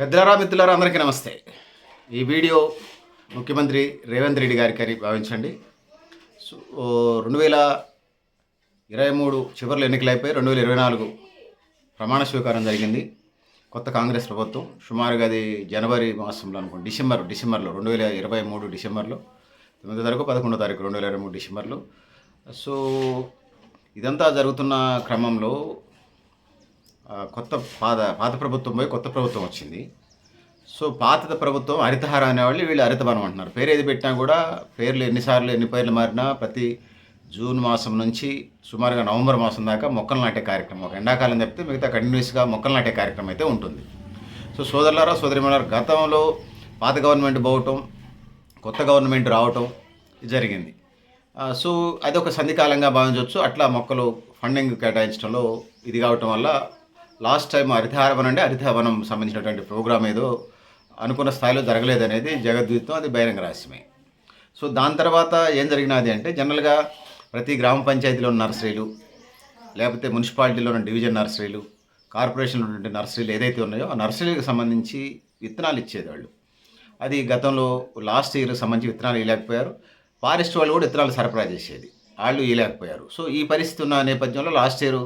పెద్దలారా మిత్రులారా అందరికీ నమస్తే. ఈ వీడియో ముఖ్యమంత్రి రేవంత్ రెడ్డి గారికి అని భావించండి. సో రెండు వేల ఇరవై మూడు చివరిలో ఎన్నికలు అయిపోయి రెండు వేల ఇరవై నాలుగు ప్రమాణ స్వీకారం జరిగింది. కొత్త కాంగ్రెస్ ప్రభుత్వం సుమారుగా అది జనవరి మాసంలో అనుకోండి డిసెంబర్ డిసెంబర్లో రెండు వేల ఇరవై మూడు డిసెంబర్లో తొమ్మిదో తారీఖు పదకొండో తారీఖు రెండు వేల ఇరవై మూడు డిసెంబర్లో. సో ఇదంతా జరుగుతున్న క్రమంలో కొత్త పాత పాత ప్రభుత్వం పోయి కొత్త ప్రభుత్వం వచ్చింది. సో పాత ప్రభుత్వం హరితహార అనేవాళ్ళు వీళ్ళు హరితవనం అంటున్నారు. పేరు ఏది పెట్టినా కూడా పేర్లు ఎన్నిసార్లు ఎన్ని పేర్లు మారినా ప్రతి జూన్ మాసం నుంచి సుమారుగా నవంబర్ మాసం దాకా మొక్కలు నాటే కార్యక్రమం. ఒక ఎండాకాలం తప్పితే మిగతా కంటిన్యూస్గా మొక్కలు నాటే కార్యక్రమం అయితే ఉంటుంది. సో సోదరులారా సోదరిమలారా గతంలో పాత గవర్నమెంట్ పోవటం కొత్త గవర్నమెంట్ రావటం జరిగింది. సో అది ఒక సంధికాలంగా భావించవచ్చు. అట్లా మొక్కలు ఫండింగ్ కేటాయించడంలో ఇది కావటం వల్ల లాస్ట్ టైం హరితహారవనం అంటే హరితహవనం సంబంధించినటువంటి ప్రోగ్రామ్ ఏదో అనుకున్న స్థాయిలో జరగలేదనేది జగద్వితం అది బహిరంగ రహస్యమే. సో దాని తర్వాత ఏం జరిగినది అంటే జనరల్గా ప్రతి గ్రామ పంచాయతీలో ఉన్న నర్సరీలు లేకపోతే మున్సిపాలిటీలో ఉన్న డివిజన్ నర్సరీలు కార్పొరేషన్లో ఉన్నటువంటి నర్సరీలు ఏదైతే ఉన్నాయో ఆ నర్సరీలకు సంబంధించి విత్తనాలు ఇచ్చేది వాళ్ళు. అది గతంలో లాస్ట్ ఇయర్ సంబంధించి విత్తనాలు ఇవ్వలేకపోయారు ఫారెస్ట్ వాళ్ళు కూడా విత్తనాలు సరఫరా చేసేది. వాళ్ళు ఇవ్వలేకపోయారు సో ఈ పరిస్థితి ఉన్న నేపథ్యంలో లాస్ట్ ఇయర్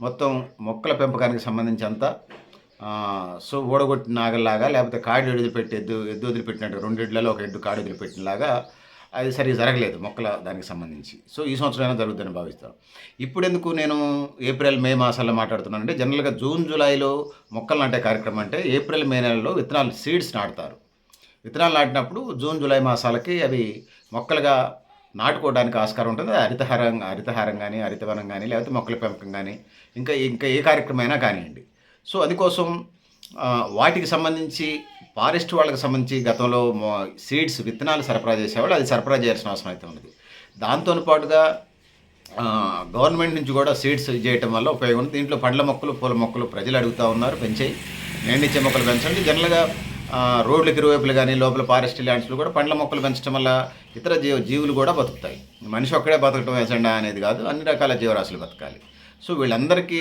మొత్తం మొక్కల పెంపకానికి సంబంధించి అంతా సో ఓడగొట్టిన నాగల్లాగా లేకపోతే కాడి వదిలిపెట్టి ఎద్దు ఎద్దు వదిలిపెట్టినట్టు రెండు ఎడ్లలో ఒక ఎడ్డు కాడి వదిలిపెట్టినలాగా అది సరిగ్గా జరగలేదు మొక్కల దానికి సంబంధించి. సో ఈ సంవత్సరం జరుగుతుందని భావిస్తాను ఇప్పుడు ఎందుకు నేను ఏప్రిల్ మే మాసాల్లో మాట్లాడుతున్నానంటే జనరల్గా జూన్ జూలైలో మొక్కలు నాటే కార్యక్రమం అంటే ఏప్రిల్ మే నెలలో విత్తనాలు సీడ్స్ నాటుతారు. విత్తనాలు నాటినప్పుడు జూన్ జూలై మాసాలకి అవి మొక్కలుగా నాటుకోవడానికి ఆస్కారం ఉంటుంది. హరితహారం హరితహారం కానీ హరితవనం కానీ లేకపోతే మొక్కల పెంపకం కానీ ఇంకా ఇంకా ఏ కార్యక్రమం అయినా కానివ్వండి. సో అందుకోసం వాటికి సంబంధించి ఫారెస్ట్ వాళ్ళకి సంబంధించి గతంలో సీడ్స్ విత్తనాలు సరఫరా చేసేవాళ్ళు అది సరఫరా చేయాల్సిన అవసరం అయితే ఉన్నది. దాంతో పాటుగా గవర్నమెంట్ నుంచి కూడా సీడ్స్ చేయటం వల్ల ఉపయోగం ఉంది. దీంట్లో పండ్ల మొక్కలు పూల మొక్కలు ప్రజలు అడుగుతూ ఉన్నారు పెంచాయి. నేండిచ్చే మొక్కలు పెంచండి. జనరల్గా రోడ్లకు ఇరువైపులు కానీ లోపల ఫారెస్ట్ ల్యాండ్స్లో కూడా పండ్ల మొక్కలు పెంచడం వల్ల ఇతర జీవ జీవులు కూడా బతుకుతాయి. మనిషి ఒక్కడే బతకటం ఎజెండా అనేది కాదు. అన్ని రకాల జీవరాశులు బతకాలి. సో వీళ్ళందరికీ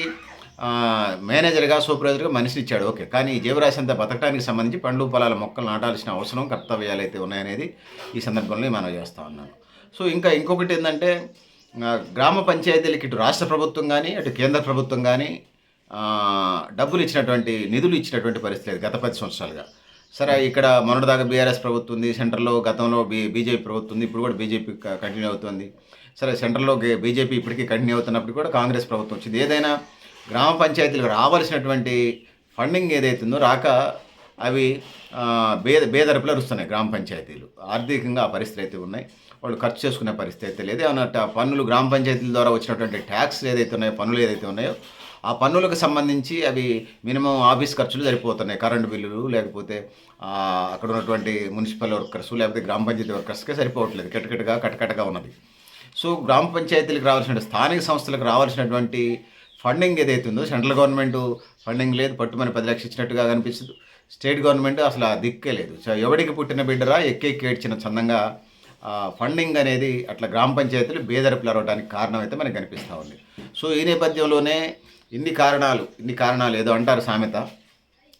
మేనేజర్గా సూపర్వైజర్గా మనిషిని ఇచ్చాడు. ఓకే. కానీ ఈ జీవరాశి అంతా బతకడానికి సంబంధించి పండ్లు పొలాల మొక్కలు నాటాల్సిన అవసరం కర్తవ్యాలు అయితే ఉన్నాయనేది ఈ సందర్భంలో మనం చేస్తూ ఉన్నాను సో ఇంకా ఇంకొకటి ఏంటంటే గ్రామ పంచాయతీలకి ఇటు రాష్ట్ర ప్రభుత్వం కానీ అటు కేంద్ర ప్రభుత్వం కానీ డబ్బులు ఇచ్చినటువంటి నిధులు ఇచ్చినటువంటి పరిస్థితి లేదు గత పది సంవత్సరాలుగా. సరే ఇక్కడ మొన్నటిదాకా బీఆర్ఎస్ ప్రభుత్వం ఉంది సెంటర్లో గతంలో బీ బీజేపీ ప్రభుత్వం ఉంది ఇప్పుడు కూడా బీజేపీ కంటిన్యూ అవుతుంది. సరే సెంటర్లో బీజేపీ ఇప్పటికీ కంటిన్యూ అవుతున్నప్పుడు కూడా కాంగ్రెస్ ప్రభుత్వం వచ్చింది. ఏదైనా గ్రామ పంచాయతీలకు రావాల్సినటువంటి ఫండింగ్ ఏదైతుందో రాక అవి బేద బేదరపులు అరుస్తున్నాయి గ్రామ పంచాయతీలు. ఆర్థికంగా ఆ పరిస్థితి అయితే ఉన్నాయి. వాళ్ళు ఖర్చు చేసుకునే పరిస్థితి అయితే లేదు. ఏమన్నా పన్నులు గ్రామ పంచాయతీల ద్వారా వచ్చినటువంటి ట్యాక్స్ ఏదైతే ఉన్నాయో పన్నులు ఏదైతే ఉన్నాయో ఆ పన్నులకు సంబంధించి అవి మినిమం ఆఫీస్ ఖర్చులు సరిపోతున్నాయి. కరెంటు బిల్లులు లేకపోతే అక్కడ ఉన్నటువంటి మున్సిపల్ వర్కర్స్ లేకపోతే గ్రామ పంచాయతీ వర్కర్స్కే సరిపోవట్లేదు. కటకటగా కటకటగా ఉన్నది. సో గ్రామ పంచాయతీలకు రావాల్సిన స్థానిక సంస్థలకు రావాల్సినటువంటి ఫండింగ్ ఏదైతే ఉందో సెంట్రల్ గవర్నమెంట్ ఫండింగ్ లేదు. పట్టుమని పది లక్షలు ఇచ్చినట్టుగా కనిపిస్తుంది. స్టేట్ గవర్నమెంట్ అసలు ఆ దిక్కే లేదు. సో ఎవడికి పుట్టిన బిడ్డరా ఎక్కెక్కి ఏడ్చిన చందంగా ఫండింగ్ అనేది అట్లా గ్రామ పంచాయతీలు బేదరపులు అరవడానికి కారణం అయితే మనకు కనిపిస్తూ ఉంది. సో ఈ నేపథ్యంలోనే ఇన్ని కారణాలు ఇన్ని కారణాలు ఏదో అంటారు సామెత.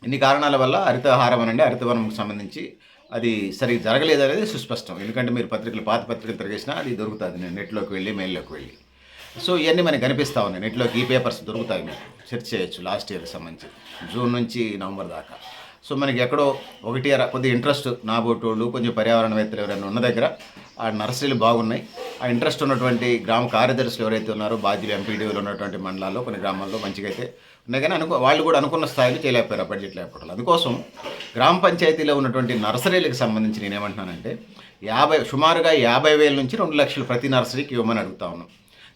ఇన్ని కారణాల వల్ల హరితహారం అనండి. హరితవనంకి సంబంధించి అది సరిగ్గా జరగలేదు అనేది సుస్పష్టం. ఎందుకంటే మీరు పత్రికలు పాత పత్రికలు తిరిగేసినా అది దొరుకుతుంది నేను నెట్లోకి వెళ్ళి మెయిల్లోకి వెళ్ళి. సో ఇవన్నీ మనకి కనిపిస్తూ ఉన్నాయి. నెట్లోకి ఈ పేపర్స్ దొరుకుతాయి మీకు. సెర్చ్ చేయొచ్చు లాస్ట్ ఇయర్కి సంబంధించి. జూన్ నుంచి నవంబర్ దాకా. సో మనకి ఎక్కడో ఒకటి అర కొద్దిగా ఇంట్రెస్ట్ నాబోటోళ్ళు కొంచెం పర్యావరణవేత్తలు ఎవరైనా ఉన్న దగ్గర ఆ నర్సరీలు బాగున్నాయి. ఆ ఇంట్రెస్ట్ ఉన్నటువంటి గ్రామ కార్యదర్శులు ఎవరైతే ఉన్నారో బాధ్యులు ఎంపీడీలు ఉన్నటువంటి మండలాల్లో కొన్ని గ్రామాల్లో మంచిగా అయితే ఉన్నాయి. కానీ అనుకో వాళ్ళు కూడా అనుకున్న స్థాయిలో చేయలేకపోయారు బడ్జెట్ లేకపోవడం అందుకోసం గ్రామ పంచాయతీలో ఉన్నటువంటి నర్సరీలకు సంబంధించి నేనేమంటున్నానంటే యాభై సుమారుగా యాభై వేల నుంచి రెండు లక్షలు ప్రతి నర్సరీకి ఇవ్వమని అడుగుతా ఉన్నాం.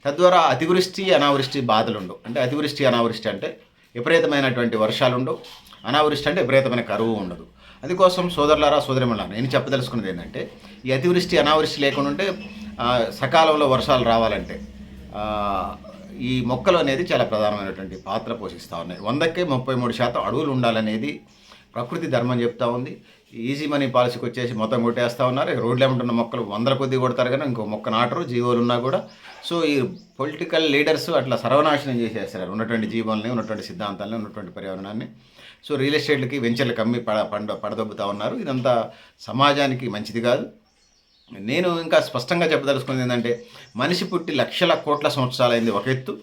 తద్వారా అతివృష్టి అనావృష్టి బాధలు ఉండవు అంటే అతివృష్టి అనావృష్టి అంటే విపరీతమైనటువంటి వర్షాలు ఉండవు అనావృష్టి అంటే విపరీతమైన కరువు ఉండదు. అందుకోసం సోదరులారా సోదరిమల్లారా నేను చెప్పదలుచుకున్నది ఏంటంటే ఈ అతివృష్టి అనావృష్టి లేకుండా ఉంటే సకాలంలో వర్షాలు రావాలంటే ఈ మొక్కలు అనేది చాలా ప్రధానమైనటువంటి పాత్ర పోషిస్తూ ఉన్నాయి. వందకే ముప్పై మూడు శాతం అడవులు ఉండాలనేది ప్రకృతి ధర్మం చెప్తా ఉంది. ఈజీ మనీ పాలసీకి వచ్చేసి మొత్తం కొట్టేస్తూ ఉన్నారు. రోడ్లు ఏమంటున్న మొక్కలు వందల కొద్ది కొడతారు కానీ ఇంకో మొక్క నాటరు జీవోలు ఉన్నా కూడా. సో ఈ పొలిటికల్ లీడర్స్ అట్లా సర్వనాశనం చేసేస్తారు ఉన్నటువంటి జీవాలని ఉన్నటువంటి సిద్ధాంతాలని ఉన్నటువంటి పర్యావరణాన్ని. సో రియల్ ఎస్టేట్లకి వెంచర్లకు అమ్మి పడ పండ పడదొబ్బుతా ఉన్నారు. ఇదంతా సమాజానికి మంచిది కాదు. నేను ఇంకా స్పష్టంగా చెప్పదలుచుకున్నది ఏంటంటే మనిషి పుట్టి లక్షల కోట్ల సంవత్సరాలైంది ఒక ఎత్తు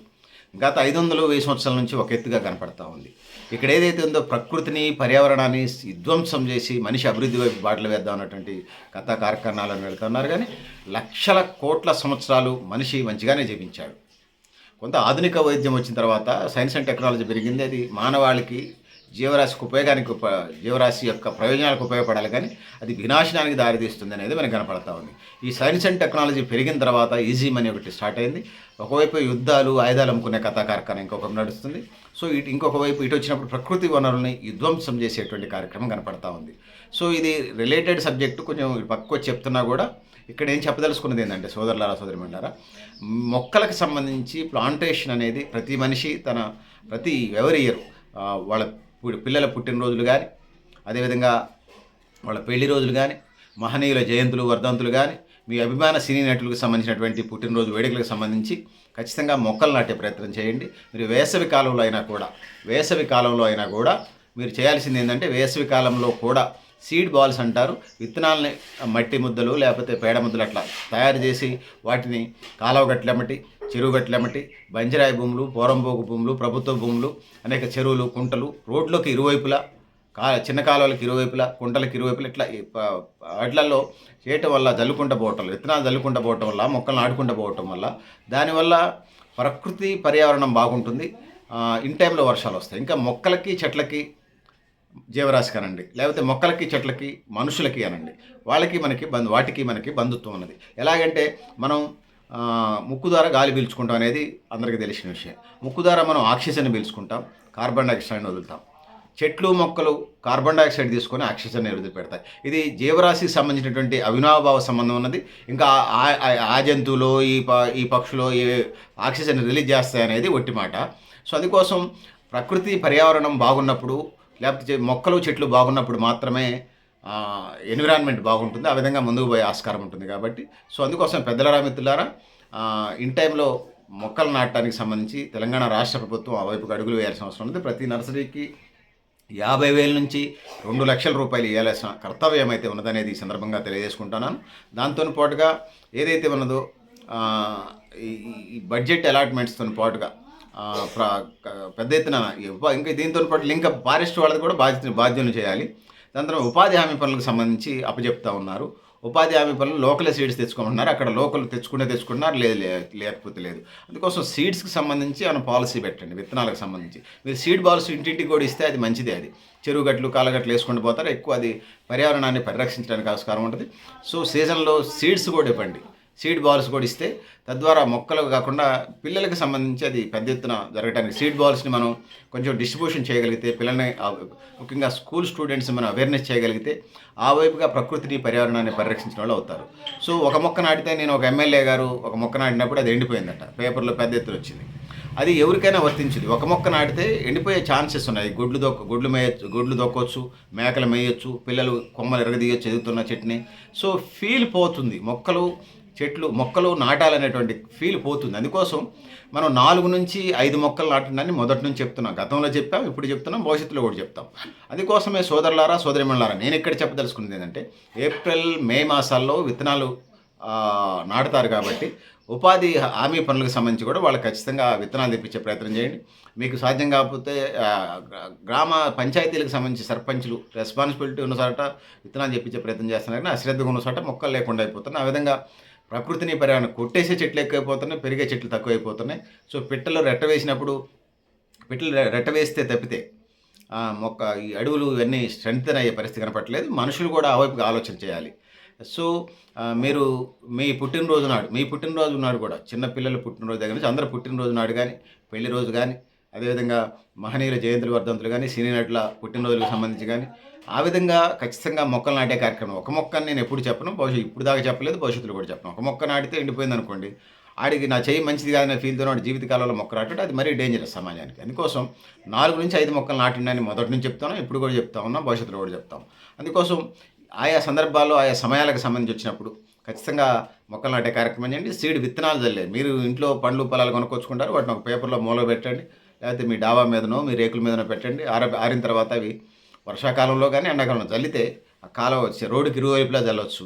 గత ఐదు వందలు వెయ్యి సంవత్సరాల నుంచి ఒక ఎత్తుగా కనపడతా ఉంది. ఇక్కడ ఏదైతే ఉందో ప్రకృతిని పర్యావరణాన్ని విధ్వంసం చేసి మనిషి అభివృద్ధి వైపు బాటలు వేద్దాం అన్నటువంటి కథా కార్యక్రమాలను వెళుతున్నారు. కానీ లక్షల కోట్ల సంవత్సరాలు మనిషి మంచిగానే జీవించాడు. కొంత ఆధునిక వైద్యం వచ్చిన తర్వాత సైన్స్ అండ్ టెక్నాలజీ పెరిగింది. అది మానవాళికి జీవరాశికి ఉపయోగానికి జీవరాశి యొక్క ప్రయోజనాలకు ఉపయోగపడాలి కానీ అది వినాశనానికి దారితీస్తుంది అనేది మనకు కనపడతా ఉంది. ఈ సైన్స్ అండ్ టెక్నాలజీ పెరిగిన తర్వాత ఈజీ మనీ ఒకటి స్టార్ట్ అయింది. ఒకవైపు యుద్ధాలు ఆయుధాలు అమ్ముకునే కథా కార్యక్రమం ఇంకొక నడుస్తుంది. సో ఇటు ఇంకొక వైపు ఇటు వచ్చినప్పుడు ప్రకృతి వనరుల్ని విధ్వంసం చేసేటువంటి కార్యక్రమం కనపడతా ఉంది. సో ఇది రిలేటెడ్ సబ్జెక్టు కొంచెం పక్కకు చెప్తున్నా కూడా ఇక్కడ ఏం చెప్పదలుచుకున్నది ఏంటంటే సోదరులారా సోదరిమంటారా మొక్కలకు సంబంధించి ప్లాంటేషన్ అనేది ప్రతి మనిషి తన ప్రతి ఎవరి ఇయర్ వాళ్ళ పిల్లల పుట్టినరోజులు కానీ అదేవిధంగా వాళ్ళ పెళ్ళి రోజులు కానీ మహనీయుల జయంతులు వర్ధంతులు కానీ మీ అభిమాన సినీ నటులకు సంబంధించినటువంటి పుట్టినరోజు వేడుకలకు సంబంధించి ఖచ్చితంగా మొక్కలు నాటే ప్రయత్నం చేయండి. మీరు వేసవి కాలంలో అయినా కూడా వేసవి కాలంలో అయినా కూడా మీరు చేయాల్సింది ఏంటంటే వేసవి కాలంలో కూడా సీడ్ బాల్స్ అంటారు. విత్తనాలని మట్టి ముద్దలు లేకపోతే పేడ ముద్దలు అట్లా తయారు చేసి వాటిని కాలువ గట్లెమ్మటి చెరువు గట్లెమ్మటి బంజరాయి భూములు పోరంబోగు భూములు ప్రభుత్వ భూములు అనేక చెరువులు కుంటలు రోడ్లోకి ఇరువైపులా కా చిన్న కాలువలకు ఇరువైపులా కుంటలకు ఇరువైపులా ఇట్లా ఈ వాటిలలో చేయటం వల్ల జల్లుకుంటూ పోవటం విత్తనాలు జల్లుకుంటూ పోవటం వల్ల మొక్కలను ఆడుకుంటూ పోవటం వల్ల దానివల్ల ప్రకృతి పర్యావరణం బాగుంటుంది. ఇన్ టైంలో వర్షాలు వస్తాయి. ఇంకా మొక్కలకి చెట్లకి జీవరాశికి అనండి. లేకపోతే మొక్కలకి చెట్లకి మనుషులకి అనండి. వాళ్ళకి మనకి బంధు వాటికి మనకి బంధుత్వం ఉన్నది. ఎలాగంటే మనం ముక్కు ద్వారా గాలి పీల్చుకుంటాం అనేది అందరికీ తెలిసిన విషయం. ముక్కు ద్వారా మనం ఆక్సిజన్ పీల్చుకుంటాం కార్బన్ డైఆక్సైడ్ని వదులుతాం. చెట్లు మొక్కలు కార్బన్ డైఆక్సైడ్ తీసుకొని ఆక్సిజన్ వదిలిపెడతాయి. ఇది జీవరాశికి సంబంధించినటువంటి అవినాభావ సంబంధం ఉన్నది. ఇంకా ఆ- ఆ- జంతువులు ఈ ప ఈ పక్షులు ఈ ఆక్సిజన్ రిలీజ్ చేస్తాయి అనేది ఒట్టి మాట సో అందుకోసం ప్రకృతి పర్యావరణం బాగున్నప్పుడు లేకపోతే మొక్కలు చెట్లు బాగున్నప్పుడు మాత్రమే ఎన్విరాన్మెంట్ బాగుంటుంది. ఆ విధంగా ముందుకు పోయే ఆస్కారం ఉంటుంది కాబట్టి. సో అందుకోసం పెద్దలరా మిత్రులారా ఇన్ టైంలో మొక్కలు నాటడానికి సంబంధించి తెలంగాణ రాష్ట్ర ప్రభుత్వం ఆ వైపుకు అడుగులు వేయాల్సిన అవసరం ఉంది. ప్రతి నర్సరీకి యాభై వేల నుంచి రెండు లక్షల రూపాయలు ఇవ్వాల్సిన కర్తవ్యం అయితే ఉన్నదనేది ఈ సందర్భంగా తెలియజేసుకుంటున్నాను. దాంతో పాటుగా ఏదైతే ఉన్నదో ఈ బడ్జెట్ అలాట్మెంట్స్తో పాటుగా పెద్ద ఎత్తున ఇంకా దీంతో పాటు లింక్ ఫారెస్ట్ వాళ్ళది కూడా బాధ్యత బాధ్యతలు చేయాలి. దాని తర్వాత ఉపాధి హామీ పనులకు సంబంధించి అప్పచెప్తా ఉన్నారు. ఉపాధి హామీ పనులు లోకల్ సీడ్స్ తెచ్చుకోమంటున్నారు అక్కడ లోకల్ తెచ్చుకునే తెచ్చుకుంటున్నారు లేదు లేకపోతే లేదు. అందుకోసం సీడ్స్కి సంబంధించి మనం పాలసీ పెట్టండి విత్తనాలకు సంబంధించి. మీరు సీడ్ పాలసీ ఇంటింటికి కూడా ఇస్తే అది మంచిదే అది. చెరువు గట్లు కాలగట్లు వేసుకుంటూ పోతారు. ఎక్కువ అది పర్యావరణాన్ని పరిరక్షించడానికి ఆస్కారం ఉంటుంది. సో సీజన్లో సీడ్స్ కూడా ఇవ్వండి. సీడ్ బాల్స్ కూడా ఇస్తే తద్వారా మొక్కలు కాకుండా పిల్లలకు సంబంధించి అది పెద్ద ఎత్తున జరగడానికి సీడ్ బాల్స్ని మనం కొంచెం డిస్ట్రిబ్యూషన్ చేయగలిగితే పిల్లల్ని ముఖ్యంగా స్కూల్ స్టూడెంట్స్ మనం అవేర్నెస్ చేయగలిగితే ఆ వైపుగా ప్రకృతిని పర్యావరణాన్ని పరిరక్షించిన వాళ్ళు అవుతారు. సో ఒక మొక్క నాటితే నేను ఒక ఎమ్మెల్యే గారు ఒక మొక్క నాటినప్పుడు అది ఎండిపోయిందట. పేపర్లో పెద్ద ఎత్తున వచ్చింది. అది ఎవరికైనా వర్తించింది. ఒక మొక్క నాటితే ఎండిపోయే ఛాన్సెస్ ఉన్నాయి. గుడ్లు దొక్క గుడ్లు మేయచ్చు గుడ్లు దొక్కవచ్చు మేకలు మేయొచ్చు పిల్లలు కొమ్మలు ఎరగదీయొచ్చు ఎదుగుతున్న చెట్ని సో ఫీల్ పోతుంది. మొక్కలు చెట్లు మొక్కలు నాటాలనేటువంటి ఫీల్ పోతుంది. అందుకోసం మనం నాలుగు నుంచి ఐదు మొక్కలు నాటడాన్ని మొదటి నుంచి చెప్తున్నాం. గతంలో చెప్పాం ఇప్పుడు చెప్తున్నాం భవిష్యత్తులో కూడా చెప్తాం. అందుకోసమే సోదరులారా సోదరిమణులారా నేను ఇక్కడ చెప్పదలుచుకున్నది ఏంటంటే ఏప్రిల్ మే మాసాల్లో విత్తనాలు నాటుతారు కాబట్టి ఉపాధి హామీ పనులకు సంబంధించి కూడా వాళ్ళు ఖచ్చితంగా విత్తనాలు తెప్పించే ప్రయత్నం చేయండి. మీకు సాధ్యం కాకపోతే గ్రామ పంచాయతీలకు సంబంధించి సర్పంచులు రెస్పాన్సిబిలిటీ ఉన్న చోట విత్తనాలు తెప్పించే ప్రయత్నం చేస్తున్నారు కానీ అశ్రద్ధగా ఉన్న చోట మొక్కలు లేకుండా అయిపోతున్నాయి ఆ విధంగా ప్రకృతిని పర్యావరణ కొట్టేసే చెట్లు ఎక్కువైపోతున్నాయి పెరిగే చెట్లు తక్కువైపోతున్నాయి. సో పిట్టలు రెట్ట వేసినప్పుడు పిట్టలు రెట్ట వేస్తే తప్పితే మొక్క ఈ అడవులు ఇవన్నీ స్ట్రెంగ్తన్ అయ్యే పరిస్థితి కనపట్లేదు మనుషులు కూడా ఆ వైపుగా ఆలోచన చేయాలి. సో మీరు మీ పుట్టినరోజు నాడు మీ పుట్టినరోజు నాడు కూడా చిన్న పిల్లల పుట్టినరోజు దగ్గర నుంచి అందరూ పుట్టినరోజు నాడు కానీ పెళ్ళి రోజు కానీ అదేవిధంగా మహనీయుల జయంతులు వర్ధంతులు కానీ సినీ నటుల పుట్టినరోజులకు సంబంధించి కానీ ఆ విధంగా ఖచ్చితంగా మొక్కలు నాటే కార్యక్రమం. ఒక మొక్కని నేను ఎప్పుడు చెప్పను భవిష్యత్తు ఇప్పుడు దాకా చెప్పలేదు భవిష్యత్తులో కూడా చెప్పను. ఒక మొక్క నాటితే ఎండిపోయింది అనుకోండి ఆడికి నా చేయి మంచిది కాదనే ఫీల్తో వాడు జీవితకాలంలో మొక్క నాటడం అది మరీ డేంజరస్ సమాజానికి. అందుకోసం నాలుగు నుంచి ఐదు మొక్కలు నాటిండి మొదటి నుంచి చెప్తాను ఇప్పుడు కూడా చెప్తా ఉన్నా భవిష్యత్తులో కూడా చెప్తాం అందుకోసం ఆయా సందర్భాల్లో ఆయా సమయాలకు సంబంధించి వచ్చినప్పుడు ఖచ్చితంగా మొక్కలు నాటే కార్యక్రమం చేయండి. సీడ్ విత్తనాలు చల్లే మీరు ఇంట్లో పండ్లు పొలాలు కొనుక్కొచ్చుకుంటారు వాటిని ఒక పేపర్లో మూల పెట్టండి లేకపోతే మీ డాబా మీదనో మీ రేకుల మీదనో పెట్టండి. ఆర ఆరిన తర్వాత అవి వర్షాకాలంలో కానీ ఎండాకాలంలో చల్లితే ఆ కాలువ రోడ్డుకి ఇరువైపులా చల్లొచ్చు.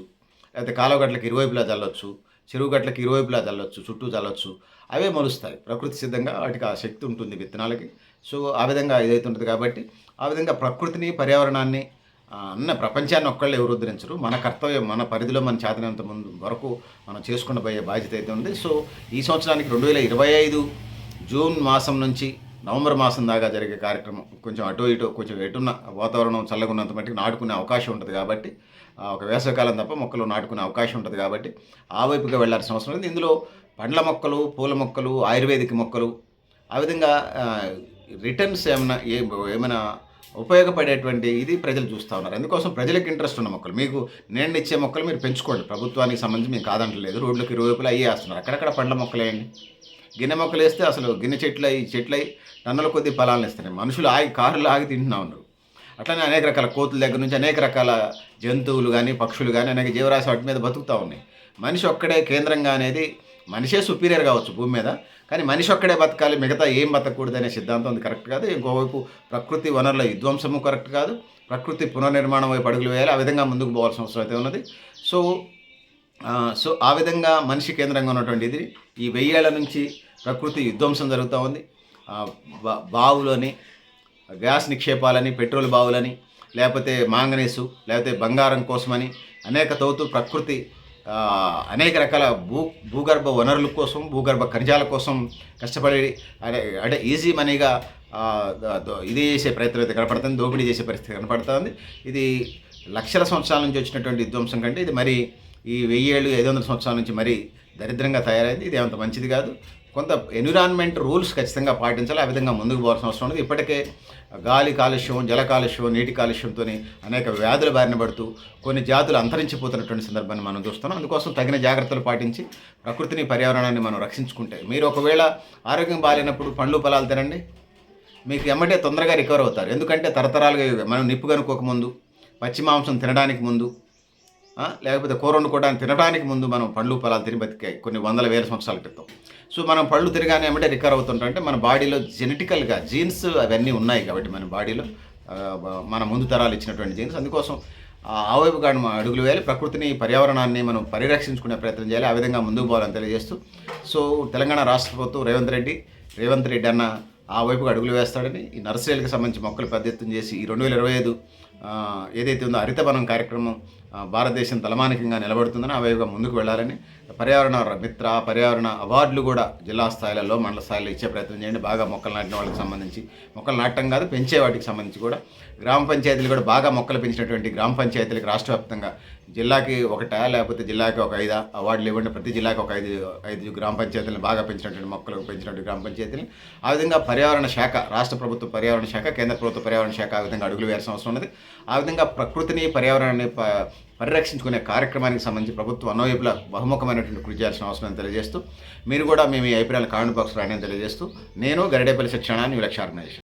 లేకపోతే కాలువ గట్లకి ఇరువైపులా చల్లొచ్చు చెరువు గట్లకి ఇరువైపులా చల్లొచ్చు చుట్టూ చల్లొచ్చు. అవే మొలుస్తాయి. ప్రకృతి సిద్ధంగా వాటికి ఆ శక్తి ఉంటుంది విత్తనాలకి. సో ఆ విధంగా ఇదైతే ఉంటుంది కాబట్టి ఆ విధంగా ప్రకృతిని పర్యావరణాన్ని అన్న ప్రపంచాన్ని ఒక్కళ్ళు ఎవరు ఉద్ధరించరు మన కర్తవ్యం మన పరిధిలో మన చేతనంత ముందు వరకు మనం చేసుకుని పోయే బాధ్యత అయితే ఉంది. సో ఈ సంవత్సరానికి రెండు వేల ఇరవై ఐదు జూన్ మాసం నుంచి నవంబర్ మాసం దాకా జరిగే కార్యక్రమం. కొంచెం అటు ఇటు కొంచెం ఎటున్న వాతావరణం చల్లగా ఉన్నంత మట్టుకు నాటుకునే అవకాశం ఉంటుంది కాబట్టి ఒక వేసవికాలం తప్ప మొక్కలు నాటుకునే అవకాశం ఉంటుంది కాబట్టి ఆ వైపుగా వెళ్ళాల్సిన అవసరం లేదు. ఇందులో పండ్ల మొక్కలు పూల మొక్కలు ఆయుర్వేదిక మొక్కలు ఆ విధంగా రిటర్న్స్ ఏమైనా ఏ ఏమైనా ఉపయోగపడేటువంటి ఇది ప్రజలు చూస్తూ ఉన్నారు. అందుకోసం ప్రజలకు ఇంట్రెస్ట్ ఉన్న మొక్కలు. మీకు నేను ఇచ్చే మొక్కలు మీరు పెంచుకోండి. ప్రభుత్వానికి సంబంధించి మీకు కాదంటలేదు. రోడ్లకు ఇరువైపులా అయ్యి వేస్తున్నారు. అక్కడక్కడ పండ్ల మొక్కలేయండి. గిన్నె మొక్కలు వేస్తే అసలు గిన్నె చెట్లు అయి చెట్లు అయి టన్నుల కొద్ది ఫలాలను ఇస్తున్నాయి మనుషులు ఆగి కారులు ఆగి తింటున్నా ఉన్నారు. అట్లనే అనేక రకాల కోతుల దగ్గర నుంచి అనేక రకాల జంతువులు కానీ పక్షులు కానీ అనేక జీవరాశి వాటి మీద బతుకుతూ ఉన్నాయి. మనిషి ఒక్కడే కేంద్రంగా అనేది మనిషే సుపీరియర్ కావచ్చు భూమి మీద. కానీ మనిషి ఒక్కడే బతకాలి మిగతా ఏం బతకూడదు అనే సిద్ధాంతం అది కరెక్ట్ కాదు. ఇంకోవైపు ప్రకృతి వనరుల విధ్వంసము కరెక్ట్ కాదు. ప్రకృతి పునర్నిర్మాణం వైపు అడుగులు వేయాలి. ఆ విధంగా ముందుకు పోవాల్సిన అవసరం అయితే ఉన్నది. సో సో ఆ విధంగా మనిషి కేంద్రంగా ఉన్నటువంటి ఇది ఈ వెయ్యేళ్ళ నుంచి ప్రకృతి విధ్వంసం జరుగుతూ ఉంది. బా- బావులని గ్యాస్ నిక్షేపాలని పెట్రోల్ బావులని లేకపోతే మాంగనీసు లేకపోతే బంగారం కోసమని అనేక తవ్వుతూ ప్రకృతి అనేక రకాల భూ భూగర్భ వనరుల కోసం భూగర్భ ఖనిజాల కోసం కష్టపడి అంటే అంటే ఈజీ మనీగా ఇది చేసే ప్రయత్నం అయితే కనపడుతుంది దోపిడీ చేసే పరిస్థితి కనపడుతుంది. ఇది లక్షల సంవత్సరాల నుంచి వచ్చినటువంటి విధ్వంసం కంటే ఇది మరి ఈ వెయ్యి ఏళ్ళు ఐదు వందల సంవత్సరాల నుంచి మరీ దరిద్రంగా తయారైంది. ఇది అంత మంచిది కాదు. కొంత ఎన్విరాన్మెంట్ రూల్స్ ఖచ్చితంగా పాటించాలి ఆ విధంగా ముందుకు పోవాల్సిన అవసరం ఉంది ఇప్పటికే గాలి కాలుష్యం జల కాలుష్యం నీటి కాలుష్యంతో అనేక వ్యాధుల బారిన పడుతూ కొన్ని జాతులు అంతరించిపోతున్నటువంటి సందర్భాన్ని మనం చూస్తున్నాం. అందుకోసం తగిన జాగ్రత్తలు పాటించి ప్రకృతిని పర్యావరణాన్ని మనం రక్షించుకుంటే. మీరు ఒకవేళ ఆరోగ్యం బాగాలేనప్పుడు పండ్లు పొలాలు తినండి. మీకు ఎమ్మటే తొందరగా రికవర్ అవుతారు. ఎందుకంటే తరతరాలుగా మనం నిప్పు కనుక్కోకముందు పచ్చి మాంసం తినడానికి ముందు లేకపోతే కూర వండుకోవడానికి తినడానికి ముందు మనం పండ్లు ఫలాలు తిని బతికాయి కొన్ని వందల వేల సంవత్సరాల క్రితం. సో మనం పళ్ళు తిరగానే ఏమంటే రికవర్ అవుతుంటాం. అంటే మన బాడీలో జెనెటికల్గా జీన్స్ అవన్నీ ఉన్నాయి కాబట్టి మన బాడీలో. మన ముందు తరాలు ఇచ్చినటువంటి జీన్స్. అందుకోసం ఆ వైపు కాదు అడుగులు వేయాలి. ప్రకృతిని పర్యావరణాన్ని మనం పరిరక్షించుకునే ప్రయత్నం చేయాలి. ఆ విధంగా ముందుకు పోవాలని తెలియజేస్తూ. సో తెలంగాణ రాష్ట్ర ప్రభుత్వం రేవంత్ రెడ్డి రేవంత్ రెడ్డి అన్న ఆ వైపుగా అడుగులు వేస్తాడని ఈ నర్సరీలకు సంబంధించి మొక్కలు పెద్ద ఎత్తున చేసి ఈ రెండు వేల ఇరవై ఐదు ఏదైతే ఉందో హరితవనం కార్యక్రమం భారతదేశం తలమానికంగా నిలబడుతుందని ఆ వైపుగా ముందుకు వెళ్ళాలని పర్యావరణ మిత్ర పర్యావరణ అవార్డులు కూడా జిల్లా స్థాయిలలో మండల స్థాయిలో ఇచ్చే ప్రయత్నం చేయండి. బాగా మొక్కలు నాటిన వాళ్ళకి సంబంధించి. మొక్కలు నాటడం కాదు పెంచే వాటికి సంబంధించి కూడా. గ్రామ పంచాయతీలు కూడా బాగా మొక్కలు పెంచినటువంటి గ్రామ పంచాయతీలకు రాష్ట్ర వ్యాప్తంగా జిల్లాకి ఒకటా లేకపోతే జిల్లాకి ఒక ఐదా అవార్డులు ఇవ్వండి. ప్రతి జిల్లాకి ఒక ఐదు ఐదు గ్రామ పంచాయతీలను బాగా పెంచినటువంటి మొక్కలు పెంచినటువంటి గ్రామ పంచాయతీలు ఆ విధంగా పర్యావరణ శాఖ రాష్ట్ర ప్రభుత్వ పర్యావరణ శాఖ కేంద్ర ప్రభుత్వ పర్యావరణ శాఖ ఆ విధంగా అడుగులు వేయాల్సిన అవసరం ఉన్నది. ఆ విధంగా ప్రకృతిని పర్యావరణాన్ని ప పరిరక్షించుకునే కార్యక్రమానికి సంబంధించి ప్రభుత్వం అన్నోవైపులా బహుముఖమైనటువంటి కృషి చేయాల్సిన అవసరం తెలియజేస్తూ మీరు కూడా మేము ఈ అభిప్రాయాలు కామెంట్ బాక్స్ రాయని తెలియజేస్తూ నేను గరిడేపల్లి శిక్షణ న్యూ లక్ష్య ఆర్గనైజేషన్